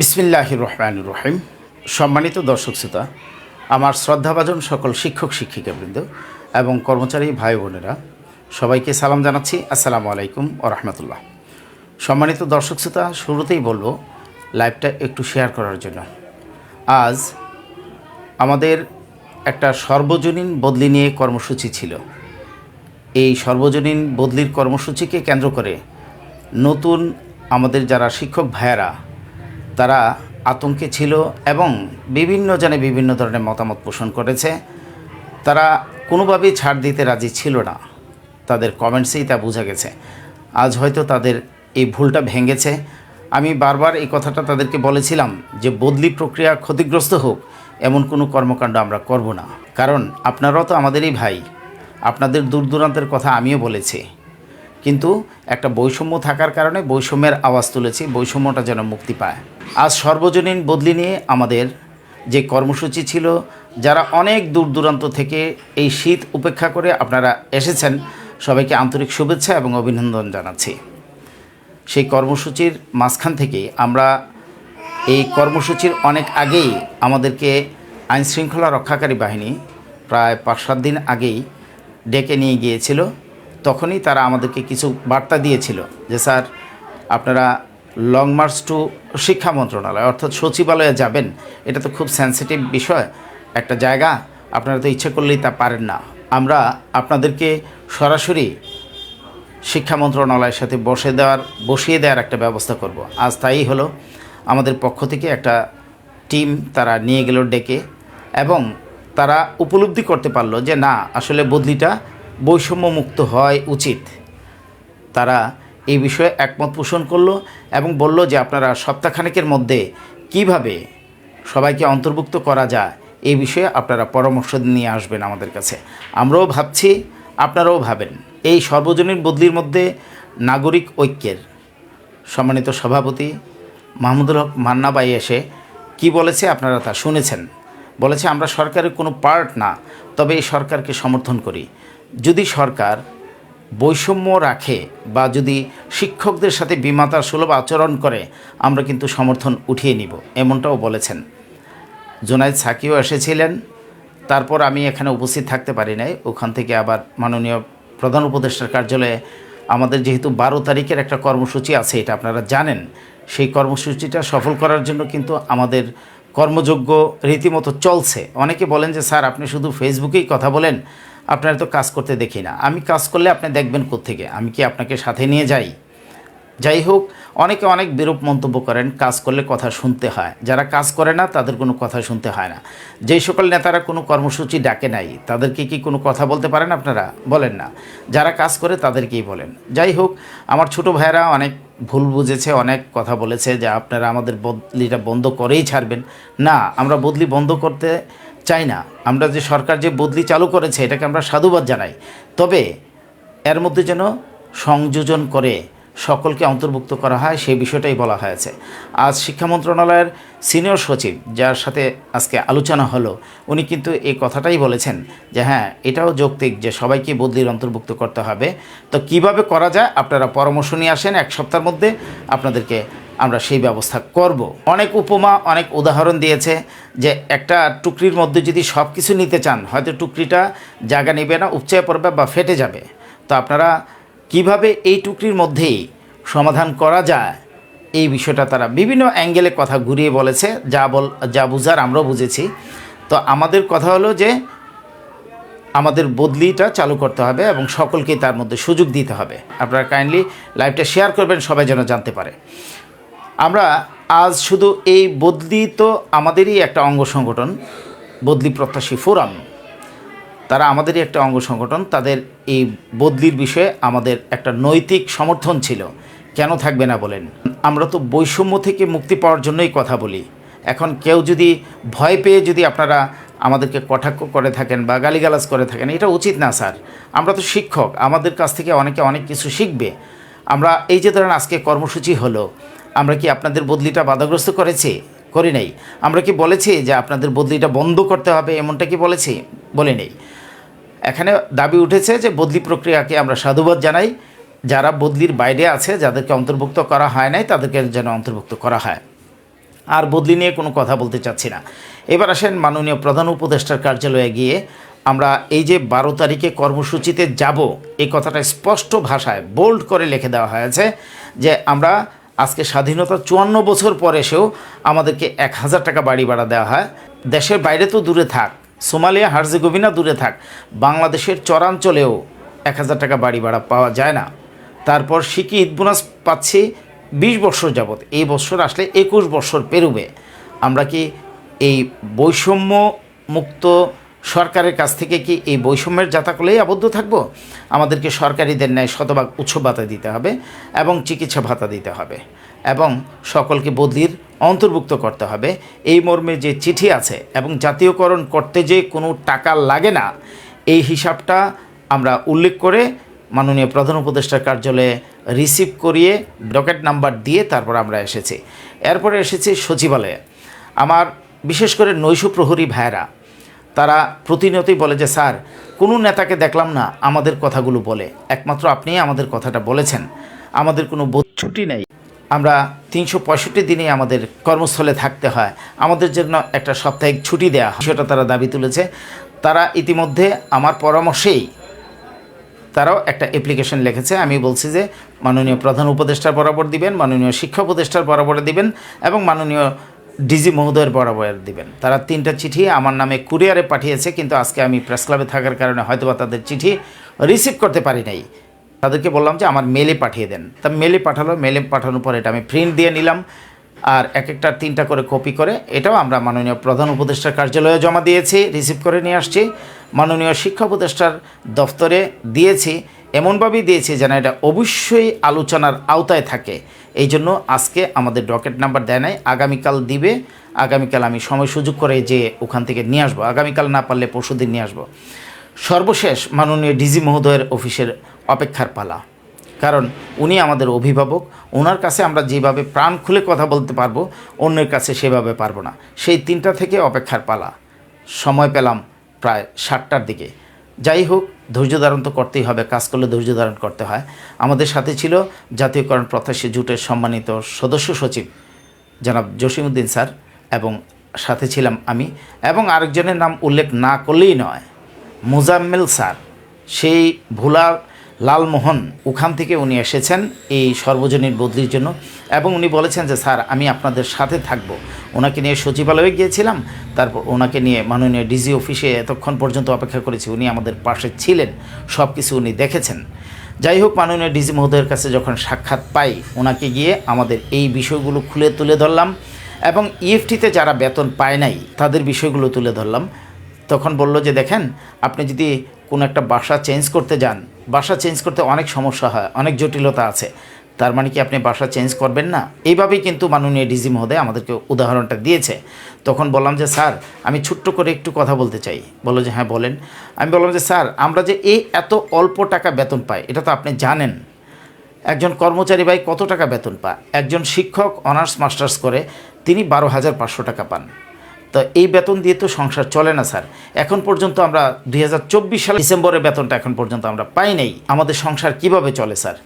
বিসমিল্লাহ রহমান রহিম। সম্মানিত দর্শক শ্রোতা, আমার শ্রদ্ধাভাজন সকল শিক্ষক শিক্ষিকাবৃন্দ এবং কর্মচারী ভাই বোনেরা, সবাইকে সালাম জানাচ্ছি। আসসালামু আলাইকুম ও রহমতুল্লাহ। সম্মানিত দর্শক শ্রোতা, শুরুতেই বলব, লাইভটা একটু শেয়ার করার জন্য। আজ আমাদের একটা সর্বজনীন বদলি নিয়ে কর্মসূচি ছিল। এই সর্বজনীন বদলির কর্মসূচিকে কেন্দ্র করে নতুন আমাদের যারা শিক্ষক ভাইয়েরা তারা আতঙ্কে ছিল এবং বিভিন্ন জনে বিভিন্ন ধরনের মতামত পোষণ করেছে। তারা কোনোভাবেই ছাড় দিতে রাজি ছিল না। তাদের কমেন্টসেই তা বোঝা গেছে। আজ হয়তো তাদের এই ভুলটা ভেঙেছে। আমি বারবার এই কথাটা তাদেরকে বলেছিলাম যে বদলি প্রক্রিয়া ক্ষতিগ্রস্ত হোক, এমন কোনো কর্মকাণ্ড আমরা করব না। কারণ আপনারাও তো আমাদেরই ভাই। আপনাদের দূর দূরান্তের কথা আমিও বলেছি। কিন্তু একটা বৈষম্য থাকার কারণে বৈষম্যের আওয়াজ তুলেছি, বৈষম্যটা যেন মুক্তি পায়। আজ সর্বজনীন বদলি নিয়ে আমাদের যে কর্মসূচি ছিল, যারা অনেক দূর দূরান্ত থেকে এই শীত উপেক্ষা করে আপনারা এসেছেন, সবাইকে আন্তরিক শুভেচ্ছা এবং অভিনন্দন জানাচ্ছি। সেই কর্মসূচির মাঝখান থেকে আমরা এই কর্মসূচির অনেক আগেই আমাদেরকে আইনশৃঙ্খলা রক্ষাকারী বাহিনী প্রায় পাঁচ সাত দিন আগেই ডেকে নিয়ে গিয়েছিল। তখনই তারা আমাদেরকে কিছু বার্তা দিয়েছিল যে, স্যার, আপনারা লং মার্চ টু শিক্ষা মন্ত্রণালয় অর্থাৎ সচিবালয়ে যাবেন। এটা তো খুব সেন্সিটিভ বিষয়। একটা জায়গা, আপনারা তো ইচ্ছে করলেই তা পারেন না। আমরা আপনাদেরকে সরাসরি শিক্ষা মন্ত্রণালয়ের সাথে বসে দেওয়ার, বসিয়ে দেওয়ার একটা ব্যবস্থা করব। আজ তাই হলো আমাদের পক্ষ থেকে একটা টিম তারা নিয়ে গেল ডেকে এবং তারা উপলব্ধি করতে পারল যে, না, আসলে বদলিটা বৈষম্যমুক্ত হয় উচিত। তারা এই বিষয়ে একমত পোষণ করল এবং বলল যে আপনারা সপ্তাহখানেকের মধ্যে কীভাবে সবাইকে অন্তর্ভুক্ত করা যায়, এই বিষয়ে আপনারা পরামর্শ নিয়ে আসবেন আমাদের কাছে। আমরাও ভাবছি, আপনারাও ভাবেন। এই সর্বজনীন বদলির মধ্যে নাগরিক ঐক্যের সম্মানিত সভাপতি মাহমুদুল হক মান্নাবাই এসে কি বলেছে আপনারা তা শুনেছেন? বলেছে, আমরা সরকারের কোনো পার্ট না, তবে এই সরকারকে সমর্থন করি। যদি সরকার বৈষম্য রাখে বা যদি শিক্ষকদের সাথে বিমাতার সুলভ আচরণ করে, আমরা কিন্তু সমর্থন উঠিয়ে নিব, এমনটাও বলেছেন। জোনাইদ সাকিও এসেছিলেন, তারপর আমি এখানে উপস্থিত থাকতে পারি নাই, ওখান থেকে আবার মাননীয় প্রধান উপদেষ্টার কার্যালয়ে আমাদের যেহেতু বারো তারিখের একটা কর্মসূচি আছে, এটা আপনারা জানেন, সেই কর্মসূচিটা সফল করার জন্য কিন্তু আমাদের কর্মযোগ্য রীতিমতো চলছে। অনেকে বলেন যে, স্যার, আপনি শুধু ফেসবুকেই কথা বলেন আপনারা তো কাজ করতে দেখি না। আমি কাজ করলে আপনি দেখবেন কোত্থেকে? আমি কি আপনাকে সাথে নিয়ে যাই? যাই হোক, অনেকে অনেক বিরূপ মন্তব্য করেন, কাজ করলে কথা শুনতে হয়। যারা কাজ করে না, তাদের কোনো কথা শুনতে হয় না। যেই সকল নেতারা কোনো কর্মসূচি ডাকে নাই, তাদেরকে কি কোনো কথা বলতে পারেন আপনারা? বলেন না। যারা কাজ করে, তাদেরকেই বলেন। যাই হোক, আমার ছোট ভাইয়েরা অনেক ভুল বুঝেছে, অনেক কথা বলেছে যে আপনারা আমাদের বদলিটা বন্ধ করেই ছাড়বেন। না, আমরা বদলি বন্ধ করতে চাই না। আমরা যে সরকার যে বদলি চালু করেছে, এটাকে আমরা সাধুবাদ জানাই। তবে এর মধ্যে যেন সংযোজন করে সকলকে অন্তর্ভুক্ত করা হয়, সেই বিষয়টাই বলা হয়েছে। আজ শিক্ষা মন্ত্রণালয়ের সিনিয়র সচিব, যার সাথে আজকে আলোচনা হলো, উনি কিন্তু এই কথাটাই বলেছেন যে হ্যাঁ এটাও যৌক্তিক যে সবাইকে বদলির অন্তর্ভুক্ত করতে হবে। তো কীভাবে করা যায়? আপনারা পরামর্শ নিয়ে আসেন, এক সপ্তাহের মধ্যে আপনাদেরকে আমরা সেই ব্যবস্থা করব। অনেক উপমা, অনেক উদাহরণ দিয়েছে যে একটা টুকরির মধ্যে যদি সব কিছু নিতে চান, হয়তো টুকরিটা জায়গা নেবে না উপচয়ে পড়বে বা ফেটে যাবে। তো আপনারা কীভাবে এই টুকরির মধ্যেই সমাধান করা যায়? এই বিষয়টা তারা বিভিন্ন অ্যাঙ্গেলে কথা ঘুরিয়ে বলেছে, যা বল, যা বুঝার আমরাও বুঝেছি। তো আমাদের কথা হলো যে আমাদের বদলিটা চালু করতে হবে এবং সকলকেই তার মধ্যে সুযোগ দিতে হবে। আপনারা কাইন্ডলি লাইভটা শেয়ার করবেন, সবাই যেন জানতে পারে। আমরা আজ শুধু এই বদলি তো আমাদেরই একটা অঙ্গ সংগঠন, বদলি প্রত্যাশী ফোরাম। তারা আমাদেরই একটা অঙ্গ সংগঠন, তাদের এই বদলির বিষয়ে আমাদের একটা নৈতিক সমর্থন ছিল। কেন থাকবে না বলেন? আমরা তো বৈষম্য থেকে মুক্তি পাওয়ার জন্যই কথা বলি। এখন কেউ যদি ভয় পেয়ে যদি আপনারা আমাদেরকে কটাক্ষ করে থাকেন বা গালিগালাজ করে থাকেন, এটা উচিত না স্যার। আমরা তো শিক্ষক, আমাদের কাছ থেকে অনেকে অনেক কিছু শিখবে। আমরা এই যে ধরেন আজকে কর্মসূচি হলো আমরা কি আপনাদের বদলিটা বাধাগ্রস্ত করেছি? করি নাই। আমরা কি বলেছি যে আপনাদের বদলিটা বন্ধ করতে হবে, এমনটা কি বলেছি? বলে নেই। এখানে দাবি উঠেছে যে বদলি প্রক্রিয়াকে আমরা সাধুবাদ জানাই। যারা বদলির বাইরে আছে, যাদেরকে অন্তর্ভুক্ত করা হয় নাই, তাদেরকে যেন অন্তর্ভুক্ত করা হয়। আর বদলি নিয়ে কোনো কথা বলতে চাচ্ছি না। এবার আসেন মাননীয় প্রধান উপদেষ্টার কার্যালয়ে গিয়ে আমরা এই যে বারো তারিখে কর্মসূচিতে যাব, এই কথাটা স্পষ্ট ভাষায় বোল্ড করে লিখে দেওয়া হয়েছে যে আমরা আজকে স্বাধীনতা চুয়ান্ন বছর পর এসেও আমাদেরকে এক হাজার টাকা বাড়ি ভাড়া দেওয়া হয়। দেশের বাইরে তো দূরে থাক, সোমালিয়া, হার্জেগোভিনা দূরে থাক, বাংলাদেশের চরাঞ্চলেও এক হাজার টাকা বাড়ি ভাড়া পাওয়া যায় না। তারপর সিকি ঈদ বোনাস পাচ্ছি বিশ বছর যাবৎ, এই বছর আসলে একুশ বছর পেরুবে। আমরা কি এই বৈষম্য মুক্ত সরকারের কাছ থেকে কি এই বৈষম্যের জাতাকলেই আবদ্ধ থাকব? আমাদেরকে সরকারিদের ন্যায় শতভাগ উৎসব ভাতা দিতে হবে এবং চিকিৎসা ভাতা দিতে হবে এবং সকলকে বদলির অন্তর্ভুক্ত করতে হবে। এই মর্মে যে চিঠি আছে এবং জাতীয়করণ করতে যে কোনো টাকা লাগে না, এই হিসাবটা আমরা উল্লেখ করে মাননীয় প্রধান উপদেষ্টার কার্যালয়ে রিসিভ করিয়ে ডকেট নাম্বার দিয়ে তারপর আমরা এসেছি। এরপরে এসেছি সচিবালয়ে। আমার বিশেষ করে নৈশ প্রহরী ভাইয়েরা তারা প্রতিনিয়তই বলে যে, স্যার, কোনো নেতাকে দেখলাম না, আমাদের কথাগুলো বলে। একমাত্র আপনিই আমাদের কথাটা বলেছেন। আমাদের কোনো ছুটি নেই। আমরা তিনশো পঁয়ষট্টি দিনে আমাদের কর্মস্থলে থাকতে হয়। আমাদের জন্য একটা সাপ্তাহিক ছুটি দেওয়া হয়। সেটা তারা দাবি তুলেছে। তারা ইতিমধ্যে আমার পরামর্শেই তারাও একটা অ্যাপ্লিকেশন লিখেছে। আমি বলছি যে, মাননীয় প্রধান উপদেষ্টার বরাবর দিবেন, মাননীয় শিক্ষা উপদেষ্টার বরাবর দিবেন এবং মাননীয় ডিজি মহোদয়ের বরাবর দিবেন। তারা তিনটা চিঠি আমার নামে কুরিয়ারে পাঠিয়েছে, কিন্তু আজকে আমি প্রেস ক্লাবে থাকার কারণে হয়তোবা তাদের চিঠি রিসিভ করতে পারি নাই। তাদেরকে বললাম যে আমার মেলে পাঠিয়ে দেন। তা মেলে পাঠালো, মেলে পাঠানোর পর এটা আমি প্রিন্ট দিয়ে নিলাম আর এক একটা তিনটা করে কপি করে এটাও আমরা মাননীয় প্রধান উপদেষ্টার কার্যালয়ে জমা দিয়েছি, রিসিভ করে নিয়ে আসছি। মাননীয় শিক্ষা উপদেষ্টার দফতরে দিয়েছি, এমনভাবেই দিয়েছি যেন এটা অবশ্যই আলোচনার আওতায় থাকে। এই জন্য আজকে আমাদের ডকেট নাম্বার দেয় নাই। আগামীকাল দিবে। আগামীকাল আমি সময় সুযোগ করে যে ওখান থেকে নিয়ে আসব। আগামীকাল না পারলে পরশুদিন নিয়ে আসব। সর্বশেষ মাননীয় ডিজি মহোদয়ের অফিসের অপেক্ষার পালা। কারণ উনি আমাদের অভিভাবক। ওনার কাছে আমরা যেভাবে প্রাণ খুলে কথা বলতে পারব, অন্যের কাছে সেভাবে পারব না। সেই তিনটা থেকে অপেক্ষার পালা। সময় পেলাম প্রায় সাতটার দিকে। যাই হোক ধৈর্য ধারণ তো করতেই হবে, কাজ করলে ধৈর্য ধারণ করতে হয়। আমাদের সাথে ছিল জাতীয়করণ প্রত্যাশী জুটের সম্মানিত সদস্য সচিব জনাব জসিমউদ্দিন স্যার এবং সাথে ছিলাম আমি এবং আরেকজনের নাম উল্লেখ না করলেই নয়, মুজাম্মেল স্যার। সেই ভোলা লালমোহন ওখান থেকে উনি এসেছেন এই সর্বজনীন বদলির জন্য এবং উনি বলেছেন যে, স্যার, আমি আপনাদের সাথে থাকব। ওনাকে নিয়ে সচিবালয়ে গিয়েছিলাম, তারপর ওনাকে নিয়ে মাননীয় ডিজি অফিসে এতক্ষণ পর্যন্ত অপেক্ষা করেছি, উনি আমাদের পাশে ছিলেন সব কিছু উনি দেখেছেন। যাই হোক, মাননীয় ডিজি মহোদয়ের কাছে যখন সাক্ষাৎ পাই, ওনাকে গিয়ে আমাদের এই বিষয়গুলো খুলে তুলে ধরলাম এবং ইএফটিতে যারা বেতন পায় নাই, তাদের বিষয়গুলো তুলে ধরলাম। তখন বলল যে, দেখেন, আপনি যদি কোনো একটা বাসা চেঞ্জ করতে যান বাসা চেঞ্জ করতে অনেক সমস্যা হয়, অনেক জটিলতা আছে। তার মানে কি আপনি বাসা চেঞ্জ করবেন না? এইভাবেই কিন্তু মাননীয় ডিজি মহোদয় আমাদেরকে উদাহরণটা দিয়েছে। তখন বললাম যে, স্যার, আমি ছোট্ট করে একটু কথা বলতে চাই। বলল যে হ্যাঁ বলেন। আমি বললাম যে, স্যার, আমরা যে এই এত অল্প টাকা বেতন পাই, এটা তো আপনি জানেন। একজন কর্মচারী ভাই কত টাকা বেতন পায়? একজন শিক্ষক অনার্স মাস্টার্স করে তিনি বারো হাজার পাঁচশো টাকা পান। তো এই বেতন দিয়ে তো সংসার চলে না, স্যার। এখন পর্যন্ত আমরা দুই হাজার চব্বিশ সালে ডিসেম্বরের বেতনটা এখন পর্যন্ত আমরা পাই নাই। আমাদের সংসার কীভাবে চলে, স্যার?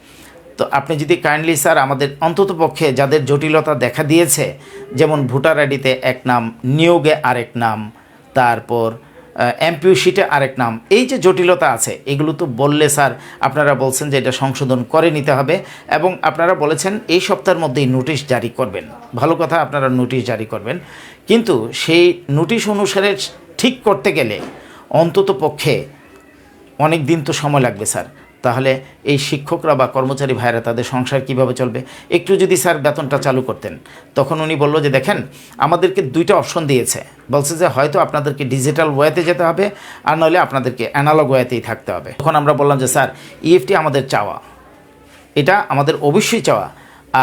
তো আপনি যদি কাইন্ডলি, স্যার, আমাদের অন্তত পক্ষে যাদের জটিলতা দেখা দিয়েছে, যেমন ভোটার আইডিতে এক নাম, নিয়োগে আরেক নাম, তারপর এমপিউ শিটে আরেক নাম। এই যে জটিলতা আছে, এগুলো তো বললে স্যার আপনারা বলছেন যে এটা সংশোধন করে নিতে হবে এবং আপনারা বলেছেন এই সপ্তাহের মধ্যেই নোটিশ জারি করবেন। ভালো কথা, আপনারা নোটিশ জারি করবেন। কিন্তু সেই নোটিশ অনুসারে ঠিক করতে গেলে অন্তত পক্ষে অনেক দিন তো সময় লাগবে স্যার। তাহলে এই শিক্ষকরা বা কর্মচারী ভাইরা তাদের সংসার কীভাবে চলবে? একটু যদি স্যার বেতনটা চালু করতেন, তখন উনি বলল যে, দেখেন, আমাদেরকে দুইটা অপশন দিয়েছে। বলছে যে, হয়তো আপনাদেরকে ডিজিটাল ওয়েতে যেতে হবে, আর নইলে আপনাদেরকে অ্যানালগ ওয়েতেই থাকতে হবে। তখন আমরা বললাম যে, স্যার, ইএফটি আমাদের চাওয়া। এটা আমাদের অবশ্যই চাওয়া।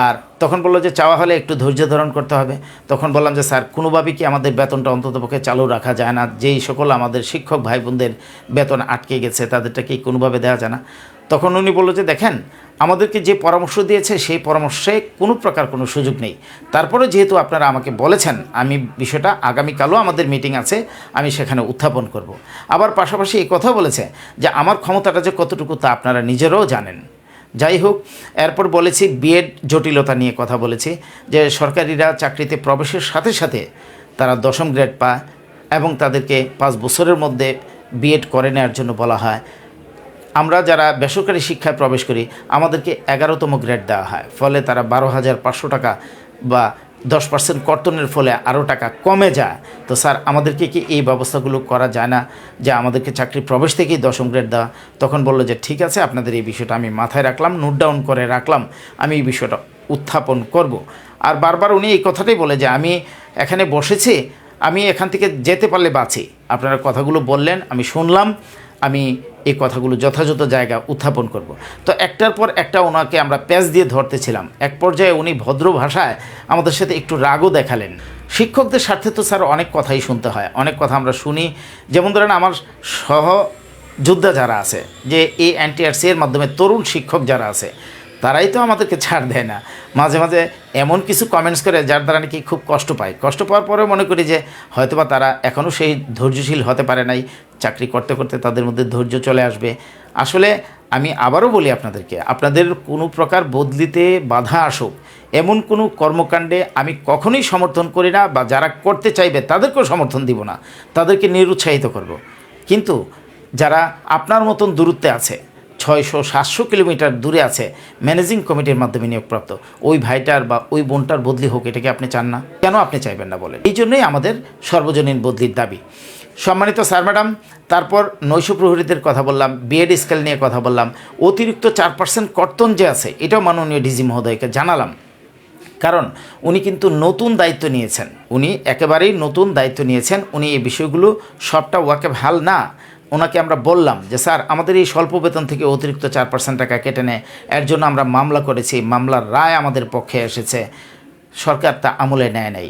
আর তখন বলল যে, চাওয়া হলে একটু ধৈর্য ধারণ করতে হবে। তখন বললাম যে, স্যার কোনোভাবেই কি আমাদের বেতনটা অন্ততপক্ষে চালু রাখা যায় না? যেই সকল আমাদের শিক্ষক ভাই বোনদের বেতন আটকে গেছে, তাদেরটা কি কোনোভাবে দেওয়া যায় না? তখন উনি বলল যে, দেখেন, আমাদেরকে যে পরামর্শ দিয়েছে, সেই পরামর্শে কোনো প্রকার কোনো সুযোগ নেই। তারপরে যেহেতু আপনারা আমাকে বলেছেন, আমি বিষয়টা আগামীকালও আমাদের মিটিং আছে, আমি সেখানে উত্থাপন করব। আবার পাশাপাশি এই কথা বলেছে যে, আমার ক্ষমতাটা যে কতটুকু তা আপনারা নিজেরাও জানেন। যাই হোক, এরপর বলেছি, বিএড জটিলতা নিয়ে কথা বলেছি যে, সরকারিরা চাকরিতে প্রবেশের সাথে সাথে তারা দশম গ্রেড পায় এবং তাদেরকে পাঁচ বছরের মধ্যে বিএড করে নেওয়ার জন্য বলা হয়। আমরা যারা বেসরকারি শিক্ষায় প্রবেশ করি, আমাদেরকে এগারোতম গ্রেড দেওয়া হয়। ফলে তারা বারো হাজার পাঁচশো টাকা বা দশ পার্সেন্ট কর্তনের ফলে আরও টাকা কমে যায়। তো স্যার, আমাদেরকে কি এই ব্যবস্থাগুলো করা যায় না? যে আমাদেরকে চাকরি প্রবেশ থেকেই দশম গ্রেড দেওয়া? তখন বলল যে, ঠিক আছে, আপনাদের এই বিষয়টা আমি মাথায় রাখলাম নোট ডাউন করে রাখলাম, আমি এই বিষয়টা উত্থাপন করব। আর বারবার উনি এই কথাটাই বলে যে, আমি এখানে বসেছি, আমি এখান থেকে যেতে পারলে বাঁচি। আপনারা কথাগুলো বললেন, আমি শুনলাম। আমি এই কথাগুলো যথাযথ জায়গা উত্থাপন করব। তো একটার পর একটা ওনাকে আমরা প্যাচ দিয়ে ধরতেছিলাম। এক পর্যায়ে উনি ভদ্র ভাষায় আমাদের সাথে একটু রাগও দেখালেন। শিক্ষকদের স্বার্থে তো স্যার অনেক কথাই শুনতে হয়, অনেক কথা আমরা শুনি। যেমন ধরেন আমার সহ যোদ্ধা যারা আছে, যে এই এনটিআরসি এর মাধ্যমে তরুণ শিক্ষক যারা আছে, তারাই তো আমাদেরকে ছাড় দেয় না। মাঝে মাঝে এমন কিছু কমেন্টস করে যার দ্বারা নাকি খুব কষ্ট পায়। কষ্ট পাওয়ার পরেও মনে করি যে হয়তোবা তারা এখনও সেই ধৈর্যশীল হতে পারে নাই। চাকরি করতে করতে তাদের মধ্যে ধৈর্য চলে আসবে। আসলে আমি আবারও বলি আপনাদেরকে, আপনাদের কোনো প্রকার বদলিতে বাধা আসুক, এমন কোনো কর্মকাণ্ডে আমি কখনোই সমর্থন করি না বা যারা করতে চাইবে তাদেরকেও সমর্থন দিব না, তাদেরকে নিরুৎসাহিত করব। কিন্তু যারা আপনার মতন দূরত্বে আছে, ছয়শো, সাতশো কিলোমিটার দূরে আছে, ম্যানেজিং কমিটির মাধ্যমে নিয়োগপ্রাপ্ত, ওই ভাইটার বা ওই বোনটার বদলি হোক এটাকে আপনি চান না? কেন আপনি চাইবেন না বলেন? এই জন্যই আমাদের সর্বজনীন বদলির দাবি। সম্মানিত স্যার, ম্যাডাম, তারপর নৈশ প্রহরীদের কথা বললাম, বিএড স্কেল নিয়ে কথা বললাম, অতিরিক্ত চার পার্সেন্ট কর্তন যে আছে, এটাও মাননীয় ডিজি মহোদয়কে জানালাম। কারণ উনি কিন্তু নতুন দায়িত্ব নিয়েছেন, উনি একেবারেই নতুন দায়িত্ব নিয়েছেন, উনি এই বিষয়গুলো সবটা ওয়াকে ভালো না। ওনাকে আমরা বললাম যে, স্যার, আমাদের এই স্বল্প বেতন থেকে অতিরিক্ত চার পার্সেন্ট টাকা কেটে নেয় এর জন্য আমরা মামলা করেছি, মামলার রায় আমাদের পক্ষে এসেছে, সরকার তা আমলে নেয় নাই।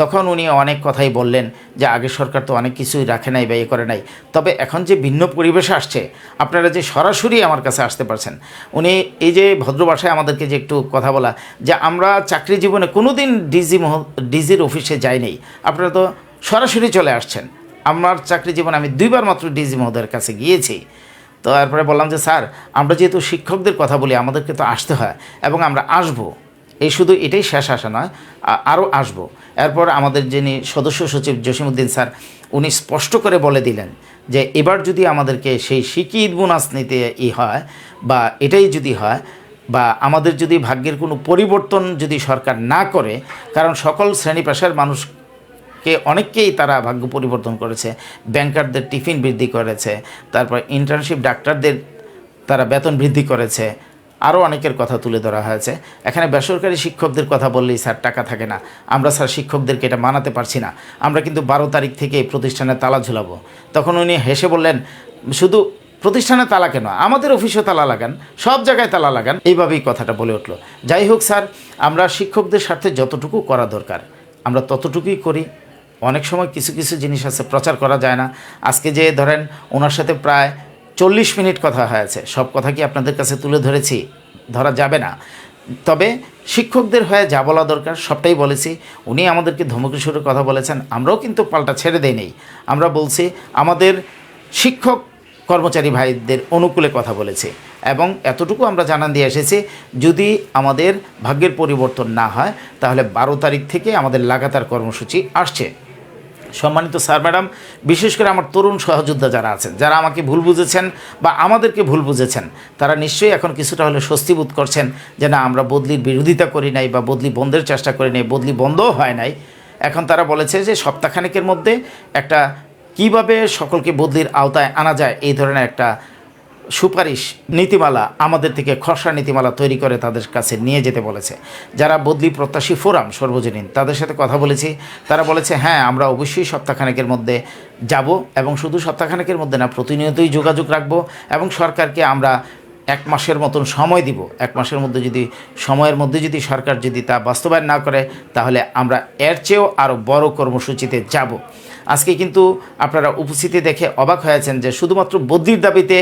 তখন উনি অনেক কথাই বললেন যে আগে সরকার তো অনেক কিছুই রাখে নাই বা ইয়ে করে নাই। তবে এখন যে ভিন্ন পরিবেশে আসছে, আপনারা যে সরাসরি আমার কাছে আসতে পারছেন, উনি এই যে ভদ্র ভাষায় আমাদেরকে যে একটু কথা বলা, যে আমরা চাকরি জীবনে কোনো দিন ডিজি ডিজির অফিসে যাই নাই। আপনারা তো সরাসরি চলে আসছেন। আমার চাকরি জীবনে আমি দুইবার মাত্র ডিজি মহোদয়ের কাছে গিয়েছি। তো তারপরে বললাম যে, স্যার, আমরা যেহেতু শিক্ষকদের কথা বলি, আমাদেরকে তো আসতে হয় এবং আমরা আসব। এই শুধু এটাই শেষ আসা নয় আরও আসব। এরপর আমাদের যিনি সদস্য সচিব জসিমুদ্দিন স্যার, উনি স্পষ্ট করে বলে দিলেন যে এবার যদি আমাদেরকে সেই ঈদ বোনাস নিতে ই হয় বা এটাই যদি হয় বা আমাদের যদি ভাগ্যের কোনো পরিবর্তন যদি সরকার না করে, কারণ সকল শ্রেণি পেশার মানুষ কে অনেককেই তারা ভাগ্য পরিবর্তন করেছে, ব্যাংকারদের টিফিন বৃদ্ধি করেছে, তারপর ইন্টার্নশিপ ডাক্তারদের তারা বেতন বৃদ্ধি করেছে আরও অনেকের কথা তুলে ধরা হয়েছে। এখানে বেসরকারি শিক্ষকদের কথা বললেই স্যার টাকা থাকে না। আমরা স্যার শিক্ষকদেরকে এটা মানাতে পারছি না। আমরা কিন্তু বারো তারিখ থেকে এই প্রতিষ্ঠানে তালা ঝুলাবো। তখন উনি হেসে বললেন, শুধু প্রতিষ্ঠানে তালা কেন? আমাদের অফিসে তালা লাগান, সব জায়গায় তালা লাগান। এইভাবেই কথাটা বলে উঠল। যাই হোক স্যার, আমরা শিক্ষকদের স্বার্থে যতটুকু করা দরকার, আমরা ততটুকুই করি। অনেক সময় কিছু কিছু জিনিস আছে, প্রচার করা যায় না। আজকে যে ধরেন, ওনার সাথে প্রায় চল্লিশ মিনিট কথা হয়েছে। সব কথা কি আপনাদের কাছে তুলে ধরেছি? ধরা যাবে না। তবে শিক্ষকদের হয়ে যা বলা দরকার, সবটাই বলেছি। উনি আমাদেরকে ধমকি কথা বলেছেন, আমরাও কিন্তু পাল্টা ছেড়ে দেই নেই। আমরা বলছি, আমাদের শিক্ষক কর্মচারী ভাইদের অনুকূলে কথা বলেছে। এবং এতটুকু আমরা জানান দিয়ে এসেছি, যদি আমাদের ভাগ্যের পরিবর্তন না হয়, তাহলে বারো তারিখ থেকে আমাদের লাগাতার কর্মসূচি আসছে। সম্মানিত স্যার, ম্যাডাম, বিশেষ করে আমার তরুণ সহযোদ্ধা যারা আছেন, যারা আমাকে ভুল বুঝেছেন বা আমাদেরকে ভুল বুঝেছেন, তারা নিশ্চয়ই এখন কিছুটা হলে স্বস্তিবোধ করছেন যে না, আমরা বদলির বিরোধিতা করি নাই বা বদলি বন্ধের চেষ্টা করি নাই, বদলি বন্ধও হয় নাই। এখন তারা বলেছে যে সপ্তাহখানেকের মধ্যে একটা কীভাবে সকলকে বদলির আওতায় আনা যায়, এই ধরনের একটা সুপারিশ নীতিমালা আমাদের থেকে খসড়া নীতিমালা তৈরি করে তাদের কাছে নিয়ে যেতে বলেছে। যারা বদলি প্রত্যাশী ফোরাম সর্বজনীন, তাদের সাথে কথা বলেছি। তারা বলেছে হ্যাঁ আমরা অবশ্যই সপ্তাহখানেকের মধ্যে যাব এবং শুধু সপ্তাহখানেকের মধ্যে না, প্রতিনিয়তই যোগাযোগ রাখব এবং সরকারকে আমরা এক মাসের মতন সময় দিব। এক মাসের মধ্যে যদি, সময়ের মধ্যে যদি সরকার যদি তা বাস্তবায়ন না করে, তাহলে আমরা এর চেয়েও আরও বড় কর্মসূচিতে যাব। আজকে কিন্তু আপনারা উপস্থিতি দেখে অবাক হয়েছেন যে শুধুমাত্র বদ্রির দাবিতে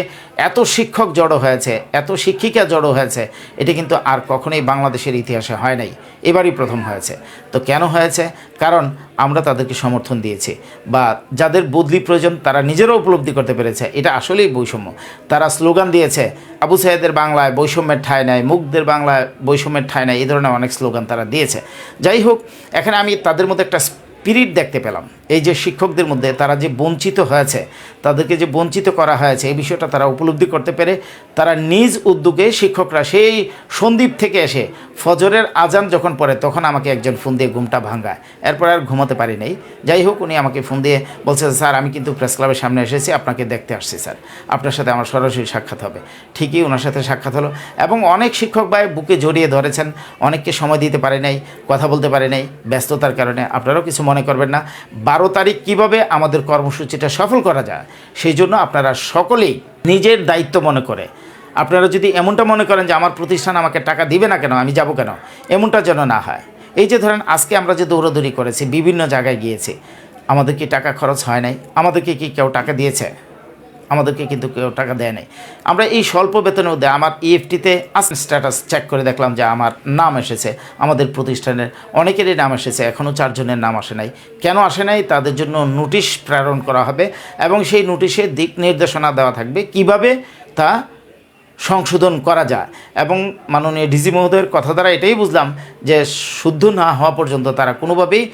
এত শিক্ষক জড়ো হয়েছে, এত শিক্ষিকা জড়ো হয়েছে, এটি কিন্তু আর কখনোই বাংলাদেশের ইতিহাসে হয় নাই। এবারই প্রথম হয়েছে। তো কেন হয়েছে? কারণ আমরা তাদেরকে সমর্থন দিয়েছি বা যাদের বদলি প্রয়োজন তারা নিজেরাও উপলব্ধি করতে পেরেছে, এটা আসলেই বৈষম্য। তারা স্লোগান দিয়েছে, আবু সাহেদের বাংলায় বৈষম্যের ঠাঁই নেয় মুখদের বাংলায় বৈষম্যের ঠাঁই নেয় এই ধরনের অনেক স্লোগান তারা দিয়েছে। যাই হোক, এখানে আমি তাদের মধ্যে একটা স্পিরিট দেখতে পেলাম। এই যে শিক্ষকদের মধ্যে তারা যে বঞ্চিত হয়েছে, তাদেরকে যে বঞ্চিত করা হয়েছে, এই বিষয়টা তারা উপলব্ধি করতে পেরে তারা নিজ উদ্যোগে শিক্ষকরা সেই সন্দীপ থেকে এসে ফজরের আজান যখন পড়ে, তখন আমাকে একজন ফোন দিয়ে ঘুমটা ভাঙায় এরপর আর ঘুমাতে পারি নাই। যাই হোক, উনি আমাকে ফোন দিয়ে বলছে, স্যার, আমি কিন্তু প্রেস ক্লাবের সামনে এসেছি, আপনাকে দেখতে আসছি, স্যার। আপনার সাথে আমার সরাসরি সাক্ষাৎ হবে। ঠিকই ওনার সাথে সাক্ষাৎ হলো। এবং অনেক শিক্ষক ভাই বুকে জড়িয়ে ধরেছেন, অনেককে সময় দিতে পারে নাই, কথা বলতে পারে নাই ব্যস্ততার কারণে। আপনারাও কিছু মনে করবেন না। বারো তারিখ কীভাবে আমাদের কর্মসূচিটা সফল করা যায়, সেই জন্য আপনারা সকলেই নিজের দায়িত্ব মনে করে। আপনারা যদি এমনটা মনে করেন যে আমার প্রতিষ্ঠান আমাকে টাকা দিবে না কেন, আমি যাব কেন? এমনটা যেন না হয়। এই যে ধরেন, আজকে আমরা যে দৌড়াদৌড়ি করেছি, বিভিন্ন জায়গায় গিয়েছি, আমাদের কি টাকা খরচ হয় নাই? আমাদেরকে কি কেউ টাকা দিয়েছে? আমাদেরকে কিন্তু কেউ টাকা দেয় নাই। আমরা এই স্বল্প বেতনের মধ্যে আমার ইএফটিতে ইএফটিতে স্ট্যাটাস চেক করে দেখলাম যে আমার নাম এসেছে। আমাদের প্রতিষ্ঠানের অনেকেরই নাম এসেছে। এখনও চারজনের নাম আসে নাই। কেন আসে নাই? তাদের জন্য নোটিশ প্রেরণ করা হবে এবং সেই নোটিশে দিক নির্দেশনা দেওয়া থাকবে কীভাবে তা সংশোধন করা যায়। এবং মাননীয় ডিজি মহোদয়ের কথা দ্বারা এটাই বুঝলাম যে শুদ্ধ না হওয়া পর্যন্ত তারা কোনোভাবেই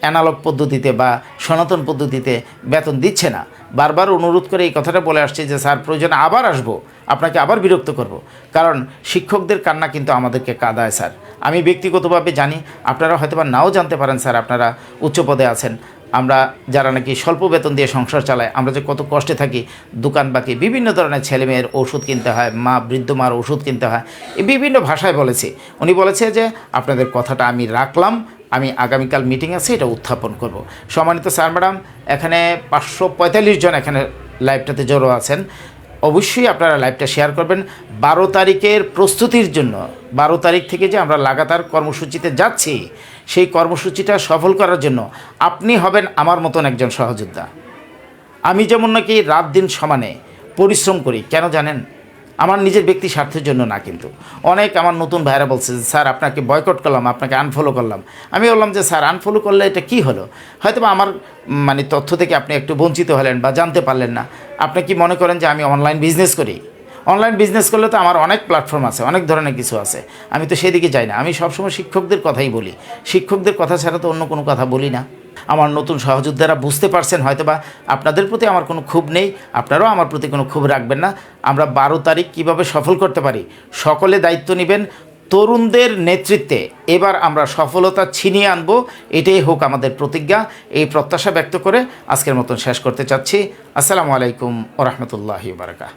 অ্যানালগ পদ্ধতিতে বা সনাতন পদ্ধতিতে বেতন দিচ্ছে না। বারবার অনুরোধ করে এই কথাটা বলে আসছে যে, স্যার, প্রয়োজনে আবার আসব। আপনাকে আবার বিরক্ত করব। কারণ শিক্ষকদের কান্না কিন্তু আমাদেরকে কাঁদায়, স্যার। আমি ব্যক্তিগতভাবে জানি, আপনারা হয়তো বা নাও জানতে পারেন, স্যার, আপনারা উচ্চ পদে আছেন। আমরা যারা নাকি স্বল্প বেতন দিয়ে সংসার চালায়, আমরা যে কত কষ্টে থাকি, দোকান বাকি, বিভিন্ন ধরনের ছেলেমেয়ের ওষুধ কিনতে হয়, মা, বৃদ্ধ মার ওষুধ কিনতে হয় বিভিন্ন ভাষায় বলেছি। উনি বলেছে যে, আপনাদের কথাটা আমি রাখলাম আমি আগামীকাল মিটিং আছে, এটা উত্থাপন করব। সম্মানিত স্যার ম্যাডাম এখানে পাঁচশো পঁয়তাল্লিশ জন এখানে লাইভটাতে জড়ো আছেন। অবশ্যই আপনারা লাইভটা শেয়ার করবেন। বারো তারিখের প্রস্তুতির জন্য, বারো তারিখ থেকে যে আমরা লাগাতার কর্মসূচিতে যাচ্ছি, সেই কর্মসূচিটা সফল করার জন্য আপনি হবেন আমার মতন একজন সহযোদ্ধা। আমি যেমন নাকি রাত দিন সমানে পরিশ্রম করি, কেন জানেন? আমার নিজের ব্যক্তি স্বার্থের জন্য না কিন্তু। অনেক আমার নতুন ভাইরা বলছে যে স্যার, আপনাকে বয়কট করলাম, আপনাকে আনফলো করলাম। আমি বললাম যে, স্যার আনফলো করলে এটা কী হলো? হয়তো আমার মানে তথ্য থেকে আপনি একটু বঞ্চিত হলেন বা জানতে পারলেন না। আপনি কি মনে করেন যে, আমি অনলাইন বিজনেস করি? অনলাইন বিজনেস করলে তো আমার অনেক প্ল্যাটফর্ম আছে, অনেক ধরনের কিছু আছে। আমি তো সেদিকে যাই না। আমি সবসময় শিক্ষকদের কথাই বলি। শিক্ষকদের কথা ছাড়া তো অন্য কোনো কথা বলি না। আমার নতুন সহযোদ্ধারা বুঝতে পারছেন, হয়তোবা আপনাদের প্রতি আমার কোনো ক্ষোভ নেই, আপনারাও আমার প্রতি কোনো ক্ষোভ রাখবেন না। আমরা বারো তারিখ কীভাবে সফল করতে পারি? সকলে দায়িত্ব নেবেন তরুণদের নেতৃত্বে। এবার আমরা সফলতা ছিনিয়ে আনব, এটাই হোক আমাদের প্রতিজ্ঞা। এই প্রত্যাশা ব্যক্ত করে আজকের মতন শেষ করতে চাচ্ছি। আসসালামু আলাইকুম ওরহমতুল্লাহি বারকা